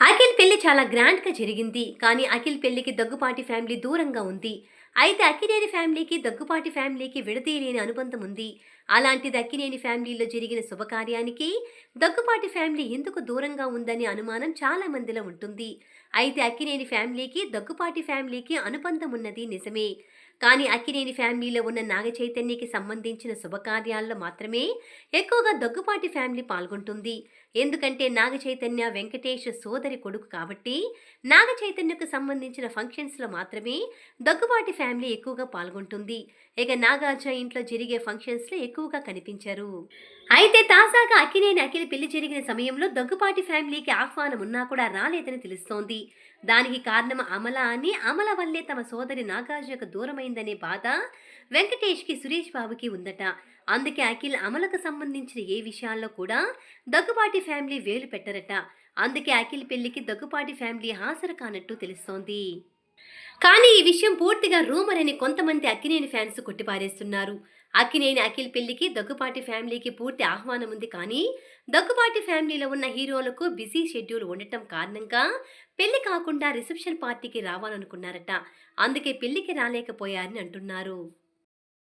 అఖిల్ పెళ్ళి చాలా గ్రాండ్గా జరిగింది. కానీ అఖిల్ పెళ్ళికి దగ్గుపాటి ఫ్యామిలీ దూరంగా ఉంది. అయితే అక్కినేని ఫ్యామిలీకి దగ్గుపాటి ఫ్యామిలీకి విడదీయలేని అనుబంధం ఉంది. అలాంటిది అక్కినేని ఫ్యామిలీలో జరిగిన శుభకార్యానికి దగ్గుపాటి ఫ్యామిలీ ఎందుకు దూరంగా ఉందనే అనుమానం చాలా మందిలో ఉంటుంది. అయితే అక్కినేని ఫ్యామిలీకి దగ్గుపాటి ఫ్యామిలీకి అనుబంధం ఉన్నది నిజమే. కానీ అక్కినేని ఫ్యామిలీలో ఉన్న నాగ చైతన్యకి సంబంధించిన శుభకార్యాల్లో మాత్రమే ఎక్కువగా దగ్గుపాటి ఫ్యామిలీ పాల్గొంటుంది. ఎందుకంటే నాగ చైతన్య వెంకటేష్ సోదరి కొడుకు కాబట్టి నాగ చైతన్యకు సంబంధించిన ఫంక్షన్స్లో మాత్రమే దగ్గుబాటి ఫ్యామిలీ ఎక్కువగా పాల్గొంటుంది. ఇక నాగార్జున ఇంట్లో జరిగే ఫంక్షన్స్లో ఎక్కువగా కనిపించారు. అయితే తాజాగా అక్కినేని అఖిల్ పెళ్ళి జరిగిన సమయంలో దగ్గుపాటి ఫ్యామిలీకి ఆహ్వానం ఉన్నా కూడా రాలేదని తెలుస్తోంది. దానికి కారణం అమల అని అమల వల్లే తమ సోదరి నాగార్జునకు దూరమైందనే బాధ వెంకటేష్కి సురేష్ బాబుకి ఉందట. అందుకే అఖిల్ అమలకు సంబంధించిన ఏ విషయాల్లో కూడా దగ్గుపాటి ఫ్యామిలీ వేలు పెట్టరట. అందుకే అఖిల్ పెళ్ళికి దగ్గుపాటి ఫ్యామిలీ హాజరు కానట్టు తెలుస్తోంది. కానీ ఈ విషయం పూర్తిగా రూమర్ అని కొంతమంది అక్కినేని ఫ్యాన్స్ కొట్టిపారేస్తున్నారు. అక్కినేని అఖిల్ పెళ్ళికి దగ్గుపాటి ఫ్యామిలీకి పూర్తి ఆహ్వానం ఉంది కానీ దగ్గుపాటి ఫ్యామిలీలో ఉన్న హీరోలకు బిజీ షెడ్యూల్ ఉండటం కారణంగా పెళ్ళి కాకుండా రిసెప్షన్ పార్టీకి రావాలనుకున్నారట. అందుకే పెళ్ళికి రాలేకపోయారని అంటున్నారు.